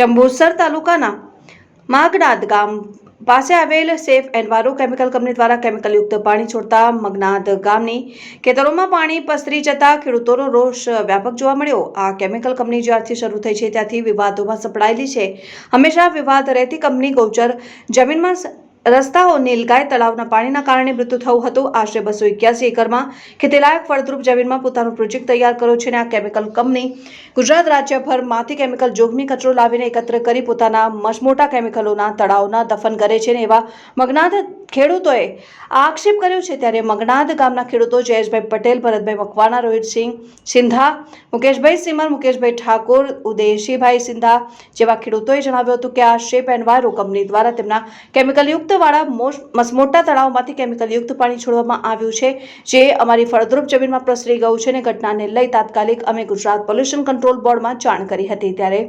જંબુસર તાલુકાના માગનાદ ગામ પાસે આવેલ સેફ એન્વારો કેમિકલ કંપની દ્વારા કેમિકલયુક્ત પાણી છોડતા મગનાદ ગામની ખેતરોમાં પાણી પસરી જતા ખેડૂતોનો રોષ વ્યાપક જોવા મળ્યો. આ કેમિકલ કંપની જ્યારથી શરૂ થઈ છે, ત્યાંથી વિવાદોમાં સપડાયેલી છે. હંમેશા વિવાદ રહેતી કંપની ગૌચર જમીનમાં રસ્તાઓ નીલગાય તળાવના પાણીના કારણે મૃત્યુ થયું હતું. આશરે બસો એક્યાસી એકરમાં ખેતીલાયક ફળદ્રુપ જમીનમાં પોતાનો પ્રોજેક્ટ તૈયાર કર્યો છે અને આ કેમિકલ કંપની ગુજરાત રાજ્યભરમાંથી કેમિકલ જોખમી કચરો લાવીને એકત્ર કરી પોતાના મસમોટા કેમિકલોના તળાવના દફન કરે છે અને એવા મગનાથ ખેડૂતોએ આક્ષેપ કર્યો છે. ત્યારે મગનાદ ગામના ખેડૂતો જયેશભાઈ પટેલ, ભરતભાઈ મકવાણા, રોહિતસિંહ સિંધા, મુકેશભાઈ સિમર, મુકેશભાઈ ઠાકોર ઉદયશીભાઈ સિંધા જેવા ખેડૂતોએ જણાવ્યું હતું કે આ શેપ એન્ડ વાયરો કંપની દ્વારા તેમના કેમિકલયુક્ત વાળા મોટા તળાવમાંથી કેમિકલયુક્ત પાણી છોડવામાં આવ્યું છે, જે અમારી ફળદ્રુપ જમીનમાં પ્રસરી ગયું છે અને ઘટનાને લઈ તાત્કાલિક અમે ગુજરાત પોલ્યુશન કંટ્રોલ બોર્ડમાં જાણ કરી હતી ત્યારે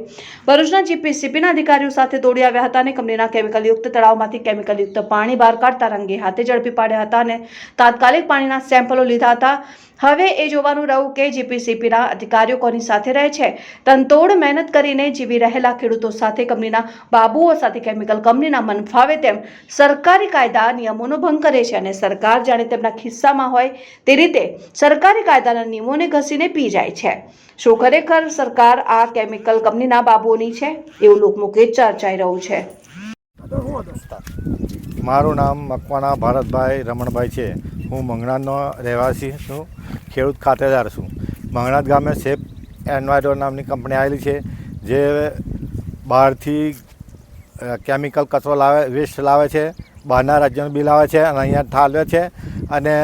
ભરૂચના જીપીસીપીના અધિકારીઓ સાથે દોડી આવ્યા હતા અને કંપનીના કેમિકલયુક્ત તળાવમાંથી કેમિકલયુક્ત પાણી બહાર કાઢતા રંગે હાથે ઝડપી પાડ્યા હતા અને તાત્કાલિક પાણીના સેમ્પલો લીધા હતા. હવે એ જોવાનું રહ્યું કે જીપીસીપીના અધિકારીઓ કોની સાથે રહે છે? તનતોડ મહેનત કરીને જીવી રહેલા ખેડૂતો સાથે કંપનીના બાબુઓ સાથે કેમિકલ કંપનીના મન ફાવે તેમ સરકારી કાયદા નિયમોનો ભંગ કરે છે અને સરકાર જાણે તેમના ખિસ્સામાં હોય તે રીતે સરકારી કાયદાના નિયમોને ઘસીને પી જાય છે. શું ખરેખર સરકાર આ કેમિકલ કંપનીના બાબુઓની છે? એવું લોકમુખે ચર્ચાઈ રહ્યું છે. મારું નામ મકવાણા ભારતભાઈ રમણભાઈ છે. હું મંગણાનો રહેવાસી છું. ખેડૂત ખાતેદાર છું. મંગણાત ગામે સેફ એન્વાયરો નામની કંપની આવેલી છે, જે બહારથી કેમિકલ કચરો લાવે, વેસ્ટ લાવે છે, બહારના રાજ્યનું બિલ આવે છે અને અહીંયા ઠાલવે છે અને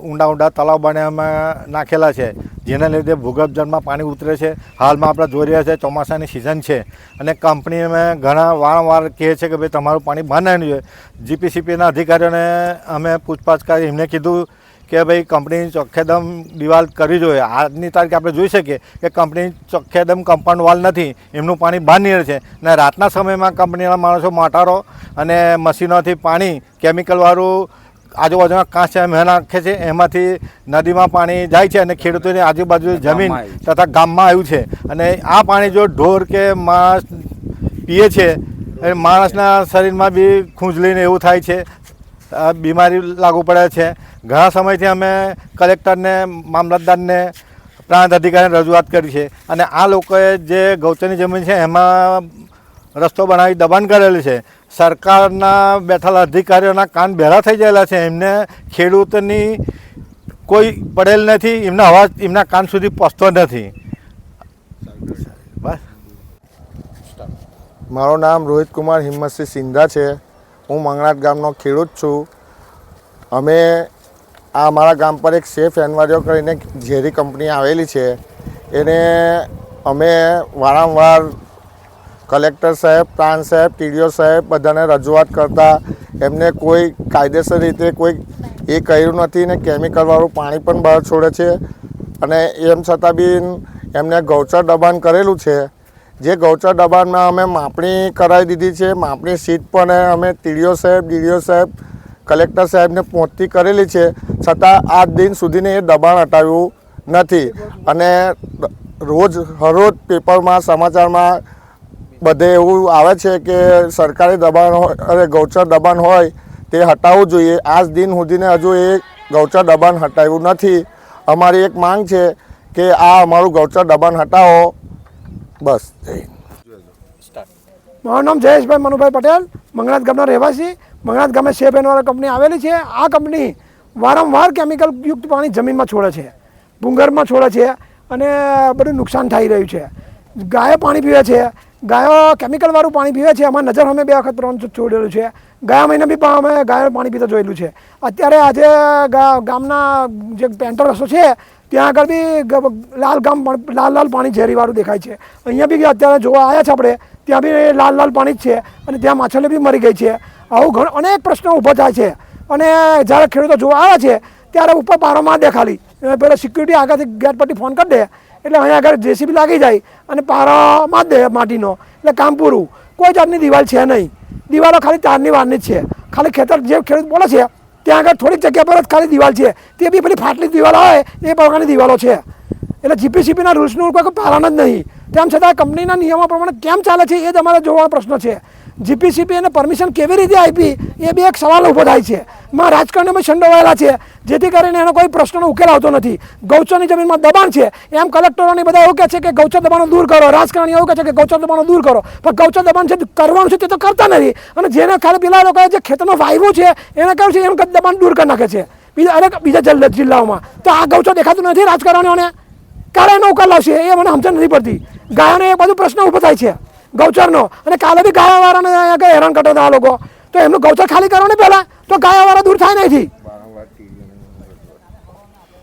ઊંડા ઊંડા તળાવ બનાવવામાં નાખેલા છે, જેના લીધે ભૂગર્ભ જળમાં પાણી ઉતરે છે. હાલમાં આપણે જોઈ રહ્યા છે ચોમાસાની સિઝન છે અને કંપની અમે ઘણા વારંવાર કહે છે કે ભાઈ તમારું પાણી બંધ નહીં જોઈએ. જીપીસીપીના અધિકારીઓને અમે પૂછપાછ કરી, એમને કીધું કે ભાઈ કંપની ચોખ્ખેદમ દિવાલ કરવી જોઈએ. આજની તારીખે આપણે જોઈ શકીએ કે કંપની ચોખ્ખેદમ કમ્પાઉન્ડ વાલ નથી. એમનું પાણી બહાર નીકળે છે. અને રાતના સમયમાં કંપનીના માણસો મોટારો અને મશીનોથી પાણી કેમિકલવાળું આજુબાજુના કાંસ નાખે છે. એમાંથી નદીમાં પાણી જાય છે અને ખેડૂતોની આજુબાજુ જમીન તથા ગામમાં આવ્યું છે. અને આ પાણી જો ઢોર કે માણસ પીએ છે એ માણસના શરીરમાં બી ખૂંજલીને એવું થાય છે. બીમારી લાગુ પડે છે. ઘણા સમયથી અમે કલેક્ટરને, મામલતદારને, પ્રાંત અધિકારીને રજૂઆત કરી છે. અને આ લોકોએ જે ગૌચરની જમીન છે એમાં રસ્તો બનાવી દબાણ કરેલું છે. સરકારના બેઠેલા અધિકારીઓના કાન બહેરા થઈ ગયેલા છે. એમને ખેડૂતની કોઈ પડેલ નથી, એમના અવાજ, એમના કાન સુધી પહોંચતો નથી. બસ. મારું નામ રોહિત કુમાર હિંમતસિંહ સિંધા છે. હું મંગળાટ ગામનો ખેડૂત છું. અમે આ અમારા ગામ પર એક સેફ એન્વારિયો કરીને ઝેરી કંપની આવેલી છે. એને અમે વારંવાર કલેક્ટર સાહેબ પ્રાણ સાહેબ, ટીડીઓ સાહેબ બધાને રજૂઆત કરતા. એમને કોઈ કાયદેસર રીતે કોઈ એ કર્યું નથી ને કેમિકલવાળું પાણી પણ બહાર છોડે છે. અને એમ છતાં બી એમને ગૌચર દબાણ કરેલું છે. જે ગૌચર દબાણમાં અમે માપણી કરાવી દીધી છે, માપણી સીટ પણ અમે ટીડીઓ સાહેબ, ડીડીઓ સાહેબ, કલેક્ટર સાહેબને પહોંચતી કરેલી છે. છતાં આજ દિન સુધીને એ દબાણ હટાવ્યું નથી. અને રોજ હરરોજ પેપરમાં, સમાચારમાં બધે એવું આવે છે કે સરકારી દબાણ હોય, અરે ગૌચર દબાણ હોય, તે હટાવવું જોઈએ. આજ દિન સુધીને હજુ એ ગૌચર દબાણ હટાવ્યું નથી. અમારી એક માંગ છે કે આ અમારું ગૌચર દબાણ હટાવો. બસ મારું નામ જયેશભાઈ મનુભાઈ પટેલ મંગળાત ગામના રહેવાસી. મંગળાત ગામે સેફ એનવાળા કંપની આવેલી છે. આ કંપની વારંવાર કેમિકલ યુક્ત પાણી જમીનમાં છોડે છે. ભૂંગરમાં છોડે છે અને બધું નુકસાન થઈ રહ્યું છે. ગાયો પાણી પીવે છે. ગાયો કેમિકલવાળું પાણી પીવે છે. અમારી નજર અમે બે વખત ત્રણ છોડેલું છે. ગયા મહિને બી અમે ગાયો પાણી પીતા જોયેલું છે. અત્યારે આજે ગામના જે પેન્ટર રસ્તો છે, ત્યાં આગળ બી લાલ ગામ લાલ લાલ પાણી ઝેરીવાળું દેખાય છે. અહીંયા બી અત્યારે જોવા આવ્યા છે આપણે, ત્યાં બી લાલ લાલ પાણી જ છે અને ત્યાં માછલી બી મરી ગઈ છે. આવું ઘણો, અનેક પ્રશ્નો ઊભા થાય છે. અને જ્યારે ખેડૂતો જોવા આવે છે, ત્યારે ઉપર પારોમાં દે ખાલી પેલા સિક્યુરિટી આગળથી ગેટ પરથી ફોન કરી દે, એટલે અહીંયા આગળ જેસીબી લાગી જાય અને પારામાં જ દે માટીનો. એટલે કામ પૂરું. કોઈ જાતની દિવાલ છે નહીં. દિવાલો ખાલી તારની વારની છે. ખાલી ખેતર જે ખેડૂત બોલે છે, ત્યાં આગળ થોડીક જગ્યા પર જ ખાલી દિવાલ છે. તે બી પેલી ફાટલી દિવાલ હોય એ પ્રકારની દિવાલો છે. એટલે જીપીસીપીના રૂલ્સનું કોઈ પાલન જ નહીં. તેમ છતાં કંપનીના નિયમો પ્રમાણે કેમ ચાલે છે એ જ અમારે જોવાનો પ્રશ્ન છે. જીપીસીપી એને પરમિશન કેવી રીતે આપી, એ બી એક સવાલ ઊભો થાય છે. માં રાજકારણમાં સંડોવાયેલા છે, જેથી કરીને એનો કોઈ પ્રશ્નનો ઉકેલ આવતો નથી. ગૌચરની જમીનમાં દબાણ છે, એમ કલેક્ટરોની બધા એવું કહે છે કે ગૌચર દબાણો દૂર કરો રાજકારણી એવું કહે છે કે ગૌચર દબાણો દૂર કરો. પણ ગૌચર દબાણ જે કરવાનું છે તે તો કરતા નથી. અને જેને ખાલી પેલા લોકોએ જે ખેતરનો વાવ્યું છે, એને કહ્યું છે, એમ દબાણ દૂર કરી નાખે છે. બીજા અનેક, બીજા જિલ્લાઓમાં. તો આ ગૌચર દેખાતું નથી રાજકારણીઓને? ક્યારે એનો ઉકેલ લાવશે એ મને સમજણ નથી પડતી. ગાયોને એ બધું પ્રશ્ન ઊભો થાય છે. ગૌચરનો. અને કાલે બી ગાયાવાળાને અહીંયા હેરાન કરતા હતા આ લોકો. તો એમનું ગૌચર ખાલી કરો ને પહેલાં. તો ગાયાવાળા દૂર થાય નહીં